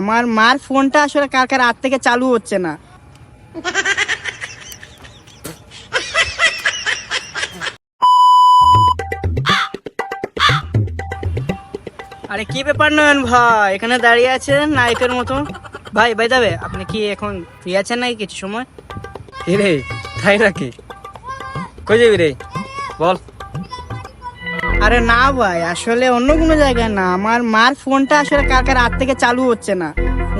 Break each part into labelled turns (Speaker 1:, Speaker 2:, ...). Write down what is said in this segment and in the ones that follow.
Speaker 1: আমার মার ফোনটা আসলে কার কার রাত থেকে চালু হচ্ছে না। আরে কি ব্যাপার নয়ন ভাই? এখানে দাঁড়িয়ে আছেন নায়কের মতো? ভাই ভাই যাবে আপনি কি এখন ফ্রি আছেন নাকি কিছু সময়?
Speaker 2: রে, তাই নাকি? কই যাবি রে? বল।
Speaker 1: আরে না ভাই আসলে অন্য কোনো জায়গায় না। আমার মার ফোনটা আসলে কালকে হাত থেকে চালু হচ্ছে না।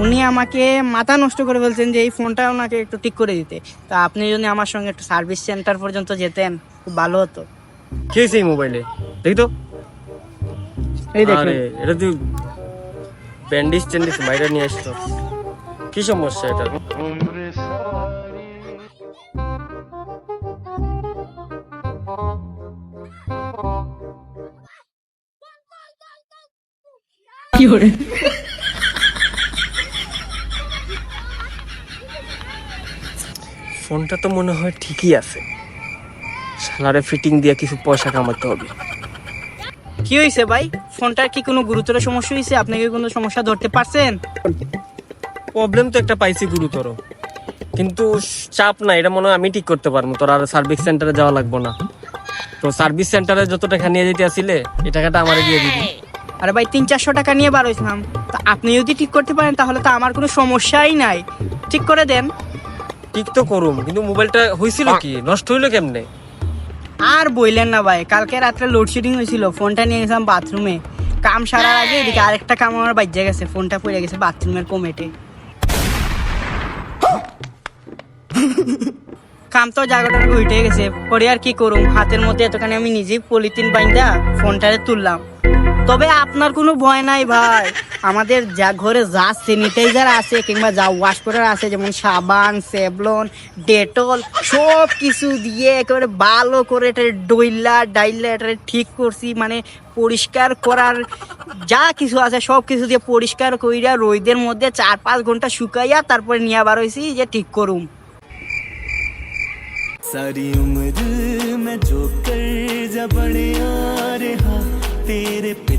Speaker 1: উনি আমাকে মাথা নষ্ট করে বলছেন যে এই ফোনটা ওনাকে একটু ঠিক করে দিতে। তা আপনি যদি আমার সঙ্গে একটু সার্ভিস সেন্টার পর্যন্ত যেতেন খুব ভালো হতো।
Speaker 2: কি এই মোবাইলে দেখি তো।
Speaker 1: এই দেখুন।
Speaker 2: আরে এটা তুই ব্যান্ডিজ ট্যান্ডিজ বাইরে নিয়ে আসতো। কি সমস্যা এটা? ফোনটা তো মনে হয় ঠিকই আছে। সালারে ফিটিং দিয়ে কিছু পয়সা কামাতে হবে।
Speaker 1: কি হয়েছে ভাই? ফোনটার কি কোনো গুরুতর সমস্যা হয়েছে আপনি কি কোনো সমস্যা ধরতে পারছেন?
Speaker 2: প্রবলেম তো একটা পাইছি গুরুতর। কিন্তু চাপ না এটা মনে হয় আমি ঠিক করতে পারব। তোর আর সার্ভিস সেন্টারে যাওয়া লাগবো না। তো সার্ভিস সেন্টারে যত টাকা নিয়ে যেতে আসিলে এই টাকাটা আমারে দিয়ে দিবি।
Speaker 1: আরে ভাই তিন চারশো টাকা নিয়ে বার হয়েছিলাম। তা আপনি যদি ঠিক করতে পারেন তাহলে তো আমার কোনো সমস্যাই নাই। ঠিক করে দেন।
Speaker 2: ঠিক তো করুম কিন্তু মোবাইলটা হয়েছিল কি? নষ্ট হইল কেমনে?
Speaker 1: আর বইলেন না ভাই কালকে রাত্রে লোডশেডিং হয়েছিল ফোনটা নিয়ে গেছিলাম বাথরুমে কাম সারার আগে এদিকে আরেকটা কাম আমার বাজ্যে গেছে ফোনটা পড়ে গেছে বাথরুমের কমেটে। কাম তো জায়গাটা উঠে গেছে পরে আর কি করুম? হাতের মধ্যে এতখানি আমি নিজেই পলিথিন বাইন্দা ফোনটারে তুললাম। তবে আপনার কোনো ভয় নাই ভাই আমাদের যা ঘরে যা স্যানিটাইজার আছে কিংবা যা ওয়াশ করার আছে যেমন সাবান সেভলন ডেটল সব কিছু দিয়ে একেবারে ভালো করে এটা ডইলা ডাইলা এটা ঠিক করছি মানে পরিষ্কার করার যা কিছু আছে সব কিছু দিয়ে পরিষ্কার কইরা রোদের মধ্যে চার পাঁচ ঘন্টা শুকাইয়া তারপরে নিয়ে আবার হয়েছি যে ঠিক করুম
Speaker 3: सारी उम्र मैं जो कर जा बड़े आ रहा तेरे पीछे जिंदगी